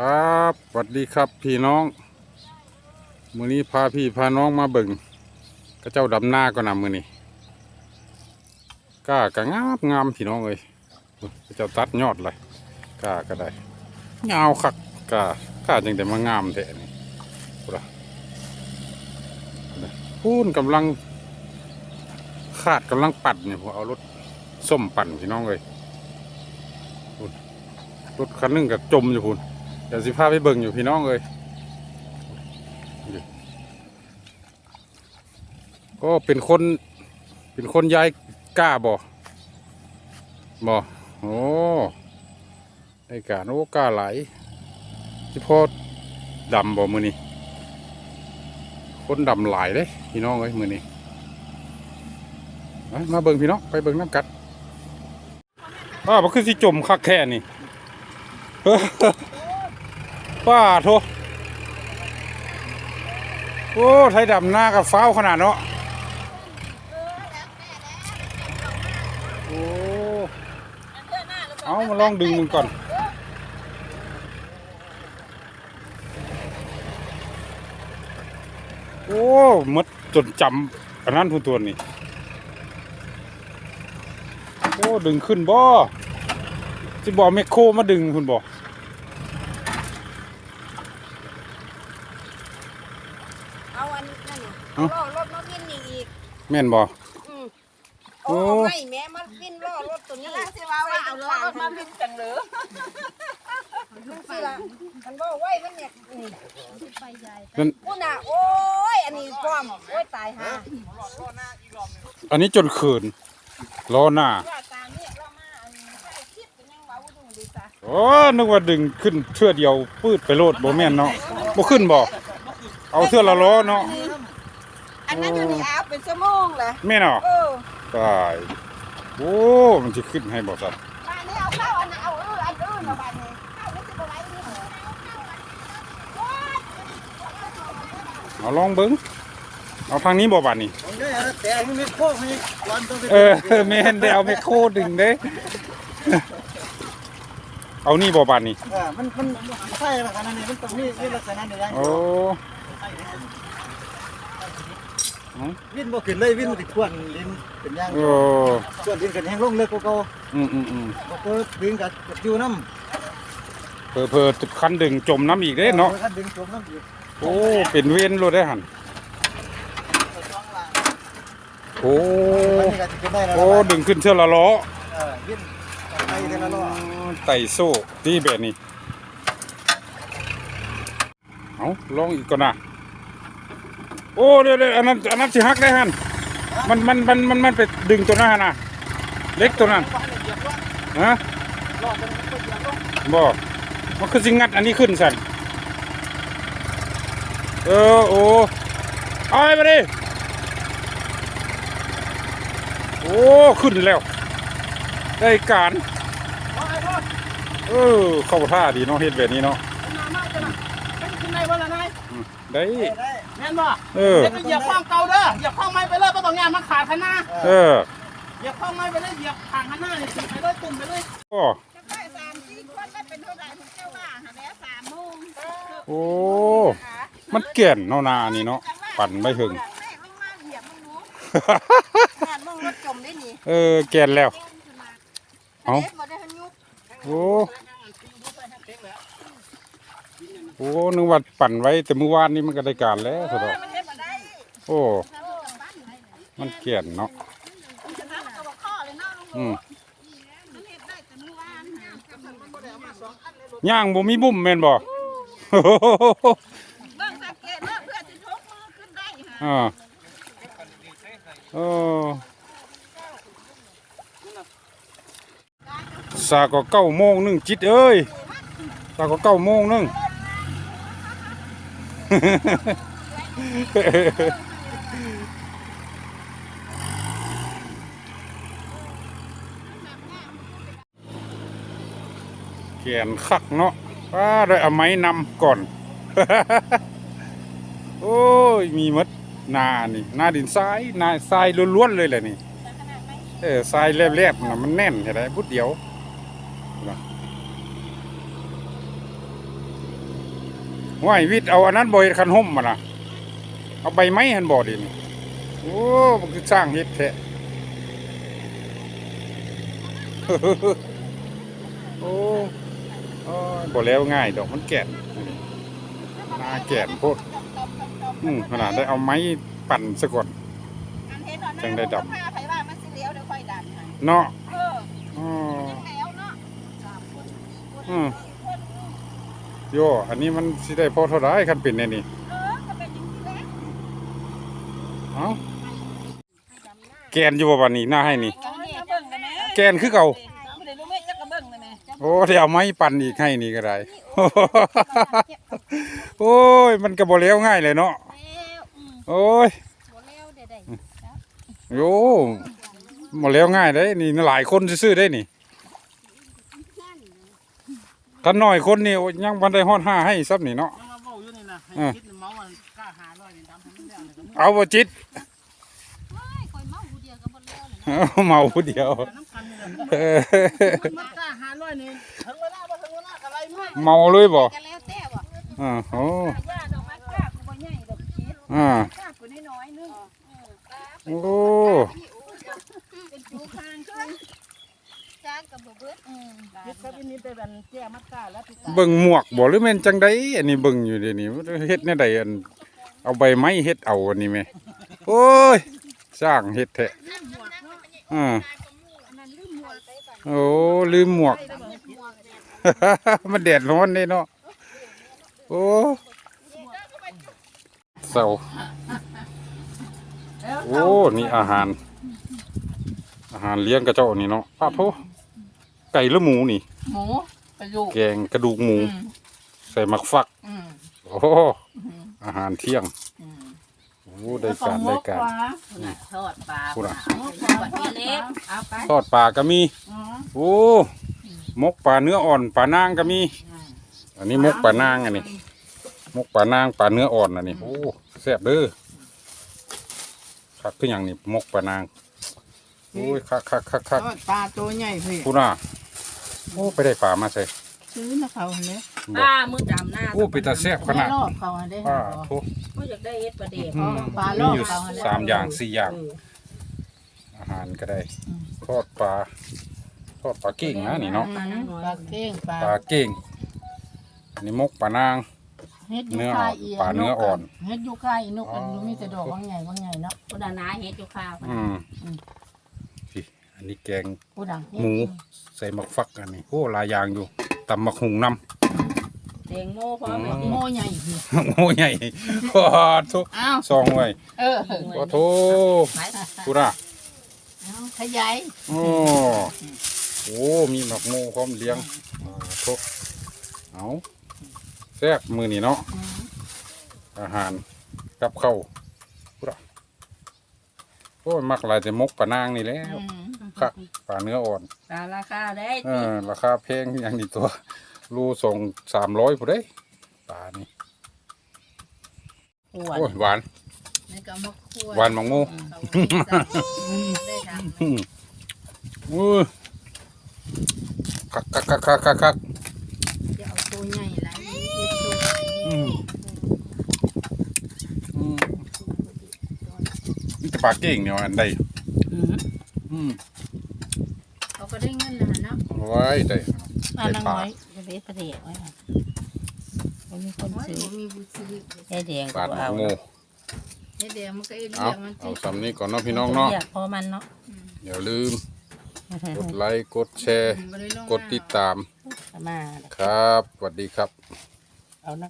ครับสวัสดีครับพี่น้องมือนี้พาพี่พาน้องมาเบิ่งกระเจ้าดำหน้าก็นำมือนี้ก้ากระงามงามพี่น้องเอ้ยกระเจ้าตัดยอดเลยก้าก็ได้ยาวคักก้าก้าจังแต่มางามแท้นี่พูดละพูนกำลังขาดกำลังปัดเนี่ยผมเอารถส้มปั่นพี่น้องเอ้ยรถคันหนึงกับจมอยู่พูน เดี๋ยวสิพาไปเบิ่งอยู่พี่น้องเลยก็เป็นคนเป็นคนย้ายกล้าบ่บ่โอ้ไอ้กาโอ้กล้าไหลที่พ่อดำบ่มือนี้คนดำหลายเด้พี่น้องเอ้ยมือนี้มามาเบิ่งพี่น้องไปเบิ่งน้ำกัดอ้าวมันคือสิจมคักแค่นี่ ป้าโทโอ้ไทยดำหน้ากับฟ้าขนาดเนาะโอ้เอามาลองดึงมึงก่อนโอ้หมดจนจำอันนั้นทุนตัวนี่โอ้ดึงขึ้นบ่สิบอกแมคโครมาดึงคุณบอก เอาอันนั่นนี่ เอาล่อรถมาวินนี่อีกแม่นบ่อืมโอ้โอ้ไม่แม่มันวินล่อรถตัวนี้สิว่าว่าเอารถมาวินจังเหรือมันสิล่ะมันบ่ไหวมันเนี่ยนี่นั่นกูน่ะโอ้ยอันนี้พร้อมโอ้ยตายฮะอันนี้จนเขินล้อหน้าว่าตามนี่เรามาอันนี้ใส่คลิปเป็นยังเว้าดูดิจ้ะโอ้นึกว่าดึงขึ้นเทื่อเดียวปืดไปโลดบ่แม่นเนาะบ่ขึ้นบ่เอาเทื่อละล้อเนาะ อันนั้นอยู่นี่อาบเป็นชั่วโมงแหละแม่นเนาะเออตายโอ้มันสิขึ้นให้บ่ซั่นบ้านนี้เอาเข้าอันนั้นเอาเอออันอื่นเอาบ้านนี้เข้านี่สิบ่ไหวนี่เหรอเอาลองเบิ่งเอาทางนี้บ่บาดนี้ผมได้เอาแต่ให้มันโค้งให้วันต้องไปเออแม่นได้เอาไมโครดึงเด้ เอานี่บ่บาดนี้เออมันมันใช่ลักษณะนี้มันต้องมีมีลักษณะนี้อย่างโอ้ วินบ่ขึ้นเลยวินมันติดทวนลิ้นเป็นอย่างโอ้ทวนลิ้นกันแห้งลงเลยกูก็อืมอืมอืมบ่เปิดดึงกับอยู่น้ำเผลอๆจุดคันดึงจมน้ำอีกเด้เนาะคันดึงจมน้ำอยู่โอ้เป็นเว้นโลดได้หันโอ้มันนี่ก็สิขึ้นได้แล้วโอ้ดึงขึ้นเท่าละล้อเออวินไปเท่าละล้อไต่โซ่ที่แบบนี้เอาลองอีกก่อนนะ โอ้เดี๋ยวเดี๋ยวอันนั้นอันนั้นสิฮักได้หันมันมันมันมันมันไปดึงตัวนั้นหั่นะเล็กตัวนั้นฮะบ่มันคือสิงัดอันนี้ขึ้นสันเออโอ้เอาไปดิโอ้ขึ้นแล้ว ได้การเออเข้าท่าดีเนาะเฮ็ดแบบนี้เนาะ ขึ้นได้บ่ล่ะนายได้ได้ แม่นบ่เออเดี๋ยวไปเหยียบข้องเก่าเด้อ เหยียบข้องไม้ไปเลยบ่ต้องงานมาขาดข้างหน้าเออเหยียบข้องไม้ไปเลย เหยียบทางข้างหน้านี่ไปเลยตุ่มไปเลยโอ้จะได้สามสี่คนได้เป็นเท่าไหร่ถึงเจ้าว่าหาแล้วสามโมงโอ้มันเก่นเนาะนานี่เนาะปั่นไม่ถึง แม่ลงมาเหยียบมึงรู้งานมึงรถจมได้นี่เออแก่นแล้ว เอาเด็ดบ่ได้ทันยุบโอ้ โอ้นึกว่าปั่นไว้แต่เมื่อวานนี้มันก็ได้การแล้วสะดอกมันเฮ็ดบ่ได้โอ้ มันเก่นเนาะชนะก็บ่ข้อเลยเนาะลุงอืมมันเฮ็ดได้แต่เมื่อวานหากับมันบ่ได้เอามาสองอันเลยย่างบ่มีบุ่มแม่นบ่เบิ่งสังเกตเนาะเพื่อสิทกมือขึ้นได้หาอ่าโอ้สาก็เก้าโมงหนึงจิตเอ้ยสาก็เก้าโมงหนึง เขียนคักเนาะว่าได้เอาไม้นำก่อน โอ้ย มีมดนานี่นาดินทรายนาทรายล้วนๆเลยแหละนี่ เออทรายแลบๆนะมันแน่นเห็นไหมพุดเดียวนะ ห้วยวิทย์เอาอันนั้นบ่เฮ็ดคันห่มมาน่ะเอาใบไม้หันบ่ดินี่โอ้มันคือสร้างเฮ็ดแท้โอ้โอ้ยบ่แล้วง่ายดอกมันแก่นนาแก่นโพดอืมขนาดได้เอาไม้ปั่นซะก่อนจังได้ดำผ้าไผว่ามันสิเลี้ยวเดี๋ยวค่อยดันให้เนาะเอออ๋อแล้วเนาะสามคนอืม โยอันนี้มันสิได้พอเท่าไรคันเป็นแน่นี่เออก็เป็นอย่างนี้แหละเอ้าแกนอยู่บ่บัดนี้หน้าให้นี่เอาเนี่ยเบิ่งได้ไหมแกนคือเก่าเอาไปเลยรู้ไหมจักกระเบิ่งได้ไหมโอ้เดี๋ยวเอาไม้ปั่นอีกให้นี่ก็ได้ โอ้ย มันก็บ่แล้วง่ายเลยเนาะ แล้วอืมโอ้ย บ่แล้วเด้ได้โยบ่แล้วง่ายได้นี่หลายคนซื่อๆได้นี่ กันน้อยคนนี่โอ้ยยังบ่ได้ฮอดห้าให้ซับนี่เนาะยังมาเว้าอยู่นี่นะให้เออคิดเมาอันกล้าหาร้อยนี่ดำให้มันแล้วนี่ก็มึงเอาบ่จิตคอยเมาผู้เดียวก็บ่แล้วเลยเอาเมาผู้เดียวน้ำกันนี่แหละเออมันกล้าหาร้อยนี่ถึงเวลาบ่ถึงเวลาก็ไล่มาเมาเลยบ่ก็แล้วแต่บ่อ่าโอ้ย่าดอกไม้กล้ากูบ่ใหญ่ดอกคิดอ่ากล้ากูน้อยๆนึงโอ้ เป็นผู้คางคือจ้าง กับบ่เบิดอืมคิดกับอีนี่แต่บันแจ้มัดกล้าแล้วพี่ตาเบิ่งหมวกบ่หรือแม่นจังไดอันนี้เบิ่งอยู่เดี๋ยวนี้เฮ็ดแนวใดอันเอาใบไม้เฮ็ดเอาอันนี้แม่โอ้ยสร้างเฮ็ดแท้อ่านั่นลืมหมวกไปก่อนโอ้ลืมหมวก มันแดดร้อนเด้เนาะโอ้เศร้าโอ้นี่อาหาร อาหารเลี้ยงกระเจ้านี่เนาะป้าโท ไก่หรือหมูนี่ หมูกระดูกแกงกระดูกหมู อืมใส่หมักฟัก อืมโอ้อาหารเที่ยงอืมโอ้ได้การได้การน่ะทอดปลาพูดอะเอาทอดปลาเล็กเอาไปทอดปลาก็มีโอ้มกปลาเนื้ออ่อนปลานางก็มีอันนี้มกปลานางอันนี้มกปลานางปลาเนื้ออ่อนอันนี้โอ้แซ่บเด้อคักคืออย่างนี้มกปลานางโอ้ยคักคักคักคักทอดปลาตัวใหญ่พี่พูน่ะ โอ้ไปได้ปลามาใส่ซื้อนะเขาเนี่ยบปอกลามือดำหน้าโอ้ไปตาแซ่บขนาดรอบเขาได้ป้าโทก็อยากได้เอ็ดปลาเด็กอืมปลามีรอบอยู่เขาสามอย่างสี่อย่าง เอออาหารก็ได้อืมทอดปลาทอดปลาเก่งนะนี่เนาะปลาปลาเก้งปลาปลาเก่งอันนี้มกปลานาง เฮ็ดยูเนื้อคาอ่อนอีปลาเนื้ออ่อนเฮ็ดยูคาอีนกอันนี้มีแต่ดอกบางใหญ่บางใหญ่เนาะกูดานาเฮ็ดยูคาอืมสิอั นนี้แกงกูดังหมูใส่หมักฟักอันนี้โอ้หลายอย่างอยู่ตำหมักหุงน้แตงโมพร้อมเลยโมใหญ่พี่ำโอ้ใหญ่โอ้ทุกอ้าวซองไว้เออโอ้โถกูน่ะเอาขยายโอ้โอ้มีหมักโมพร้อมเลี้ยงอ่าทุกเอาแซ่บมือนี่เนาะอาหารกับข้าวกูน่ะโอ้ยมักหลายแต่มกปลานางนี่แหล้วอืม คักปลาเนื้ออ่อนปลาราคาได้เออราคาแพงอย่างนี้ตัวรูส่งสามร้อยผู้ได้ปลานี่อ้วนโอ้ยหวานนี่ก็มะขวหวานมังโมได้ทอืมอู้คักคักคักคักคักคักำจะเอาตัวใหญ่ไรเฮ็ดตัวอืมอืมนี่แต่ปลาเก่งเนี่ยอันใดอืม ไว้ได้อ่านังน้อยจะเบ็ดประเดี๋ยวไว้ค่ะบ่มีคนซื้อมีผู้ซื้อไอ้แดงปลาก็มัเอางโมเฮ็ดแดงมันก็เอ็นเอาเรียกมันเอาสำนี้ก่อนเนาะพี่น้องเนาะอยากพอมันเนาะอย่าลืมกดไลค์กดแชร์ บ่ได้ลงกดติดตามมา ครับสวัสดีครับ